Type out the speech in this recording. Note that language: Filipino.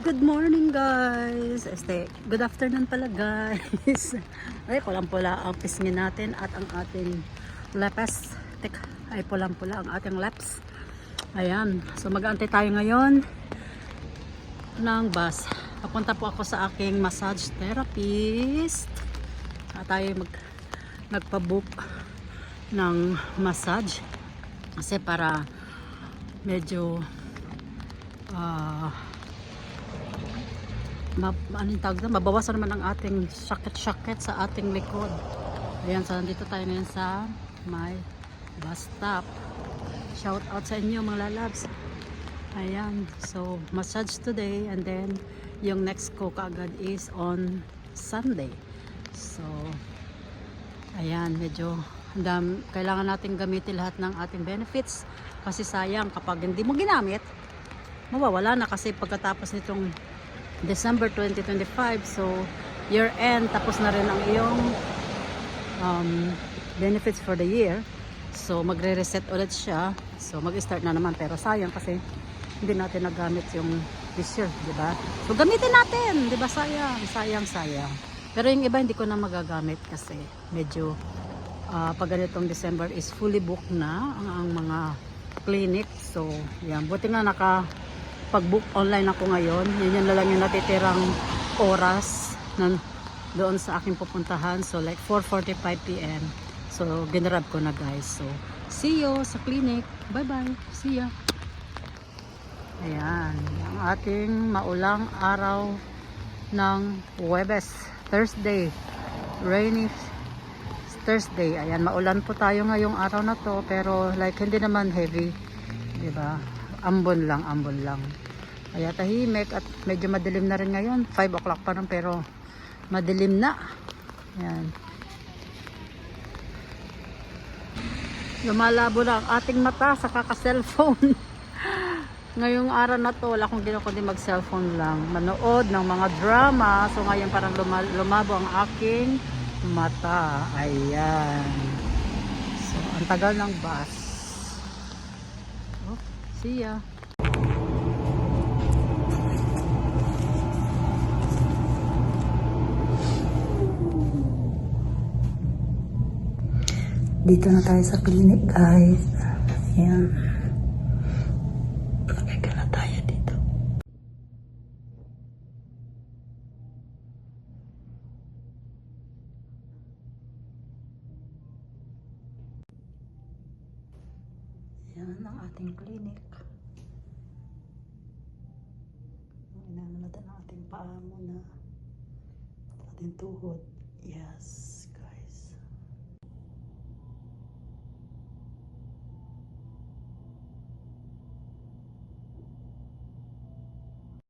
Good morning guys! Este, good afternoon pala guys! Ay, pulang-pula ang pisngi natin at ang ating lepes. Tek, ay pulang-pula ang ating leps. Ayan, so mag-aantay tayo ngayon ng bus. Papunta po ako sa aking massage therapist. At tayo mag, nagpa-book ng massage. Kasi para medyo ah ma, ano yung tawag doon? mabawasan naman ang ating sakit-sakit sa ating likod. Ayan, so nandito tayo ngayon sa my bus stop. Shout out sa inyo mga lalabs. Ayan, so massage today and then yung next ko kaagad is on Sunday. So, ayan, medyo dam, kailangan natin gamitin lahat ng ating benefits kasi sayang kapag hindi mo ginamit, mawawala na kasi pagkatapos nitong December 2025 so year end tapos na rin ang iyong um, benefits for the year. So magre-reset ulit siya. So mag-start na naman. Pero sayang kasi hindi natin nagamit yung this year di ba? So gamitin natin di ba? Sayang sayang sayang. Pero yung iba hindi ko na magagamit kasi medyo ah, pag ganitong December is fully booked na ang, ang mga clinic. So yan. Buti nga naka pag-book online ako ngayon. Yun yun na lang yung natitirang oras na doon sa aking pupuntahan. So like 4.45 p.m. So ginrab ko na guys. So see you sa clinic. Bye bye. See ya. Ayan. Ang ating maulang araw ng Webes. Thursday. Rainy Thursday. Ayan. Maulan po tayo ngayong araw na to. Pero like hindi naman heavy. Diba? Ambon lang, ambon lang. Kaya tahimik at medyo madilim na rin ngayon. 5 o'clock pa rin pero madilim na. Yan. Lumalabo na ang ating mata sa kaka-cellphone. Ngayong araw na to, wala akong ginawa kundi mag-cellphone lang. Manood ng mga drama. So ngayon parang luma lumabo ang aking mata. Ayan. So, ang tagal ng bus. See ya. Dito na tayo sa clinic, guys. Ayan. Yan ang ating clinic. Inano natin ang ating paa muna. Ating tuhod. Yes.